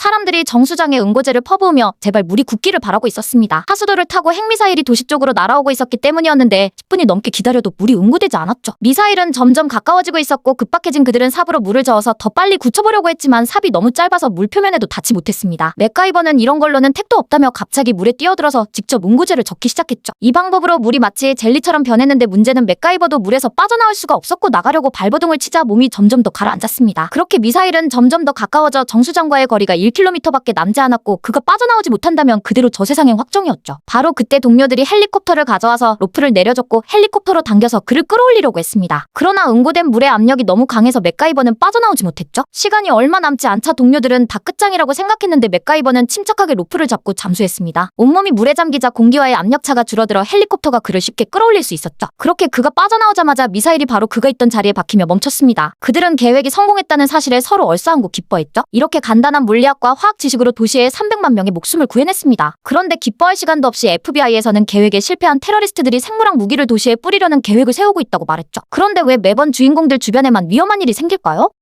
사람들이 정수장에 응고제를 퍼부으며 제발 물이 굳기를 바라고 있었습니다. 하수도를 타고 핵미사일이 도시 쪽으로 날아오고 있었기 때문이었는데 10분이 넘게 기다려도 물이 응고되지 않았죠. 미사일은 점점 가까워지고 있었고 급박해진 그들은 삽으로 물을 저어서 더 빨리 굳혀보려고 했지만 삽이 너무 짧아서 물 표면에도 닿지 못했습니다. 맥가이버는 이런 걸로는 택도 없다며 갑자기 물에 뛰어들어서 직접 응고제를 적기 시작했죠. 이 방법으로 물이 마치 젤리처럼 변했는데 문제는 맥가이버도 물에서 빠져나올 수가 없었고 나가려고 발버둥을 치자 몸이 점점 더 가라앉았습니다. 그렇게 미사일은 점점 더 가까워져 정수장과의 거리가 1km밖에 남지 않았고 그가 빠져나오지 못한다면 그대로 저 세상의 확정이었죠. 바로 그때 동료들이 헬리콥터를 가져와서 로프를 내려줬고 헬리콥터로 당겨서 그를 끌어올리려고 했습니다. 그러나 응고된 물의 압력이 너무 강해서 맥가이버는 빠져나오지 못했죠. 시간이 얼마 남지 않자 동료들은 다 끝장이라고 생각했는데 맥가이버는 침착하게 로프를 잡고 잠수했습니다. 온몸이 물에 잠기자 공기와의 압력차가 줄어들어 헬리콥터가 그를 쉽게 끌어올릴 수 있었죠. 그렇게 그가 빠져나오자마자 미사일이 바로 그가 있던 자리에 박히며 멈췄습니다. 그들은 계획이 성공했다는 사실에 서로 얼싸안고 기뻐했죠. 이렇게 간단한 물리 학과 화학 지식으로 도시의 300만 명의 목숨을 구해냈습니다. 그런데 기뻐할 시간도 없이 FBI에서는 계획에 실패한 테러리스트들이 생물학 무기를 도시에 뿌리려는 계획을 세우고 있다고 말했죠. 그런데 왜 매번 주인공들 주변에만 위험한 일이 생길까요?